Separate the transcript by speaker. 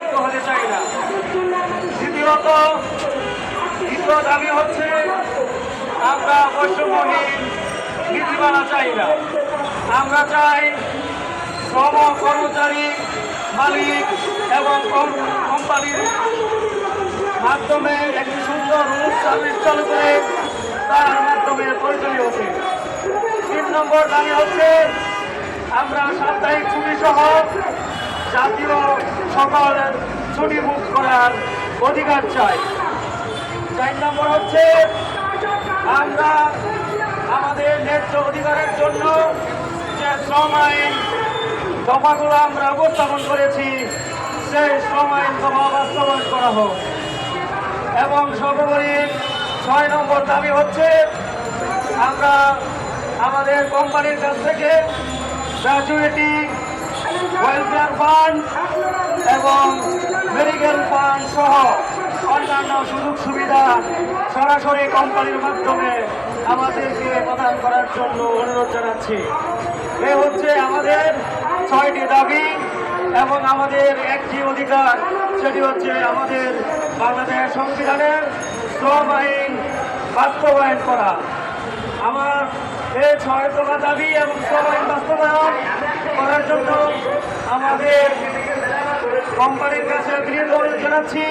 Speaker 1: হতে চাই না দ্বিতীয়ত দ্বিতীয় দাবি হচ্ছে, আমরা বৈষম্যহীন নীতিমালা চাই না। আমরা চাই শ্রম কর্মচারী, মালিক এবং কোম্পানির মাধ্যমে একটি সুন্দর রুট সার্ভিস চালু করে তার মাধ্যমে পরিচালিত হচ্ছে তিন নম্বর দাবি হচ্ছে, আমরা সাপ্তাহিক ছুটি সহ জাতীয় সকল ছুটি মুখ করার অধিকার চাই। চার নম্বর হচ্ছে, আমরা আমাদের ন্যায্য অধিকারের জন্য যে শ্রম আইন দফাগুলো আমরা উপস্থাপন করেছি, সেই শ্রম আইন দফা বাস্তবায়ন করা হোক। এবং সর্বোপরি ছয় নম্বর দাবি হচ্ছে, আমরা আমাদের কোম্পানির কাছ থেকে গ্র্যাজুয়েটি ওয়েলফেয়ার ফান্ড এবং মেডিকেল ফান্ড সহ অন্যান্য সুযোগ সুবিধা সরাসরি কোম্পানির মাধ্যমে আমাদেরকে প্রদান করার জন্য অনুরোধ জানাচ্ছি। এ হচ্ছে আমাদের ছয়টি দাবি এবং আমাদের একটি অধিকার, সেটি হচ্ছে আমাদের বাংলাদেশ সংবিধানের শ্রম আইন বাস্তবায়ন করা। আমার এই ছয় দাবি এবং শ্রম আইন বাস্তবায়ন করার জন্য আমাদের কোম্পানির কাছে বিনীত অনুরোধ জানাচ্ছি।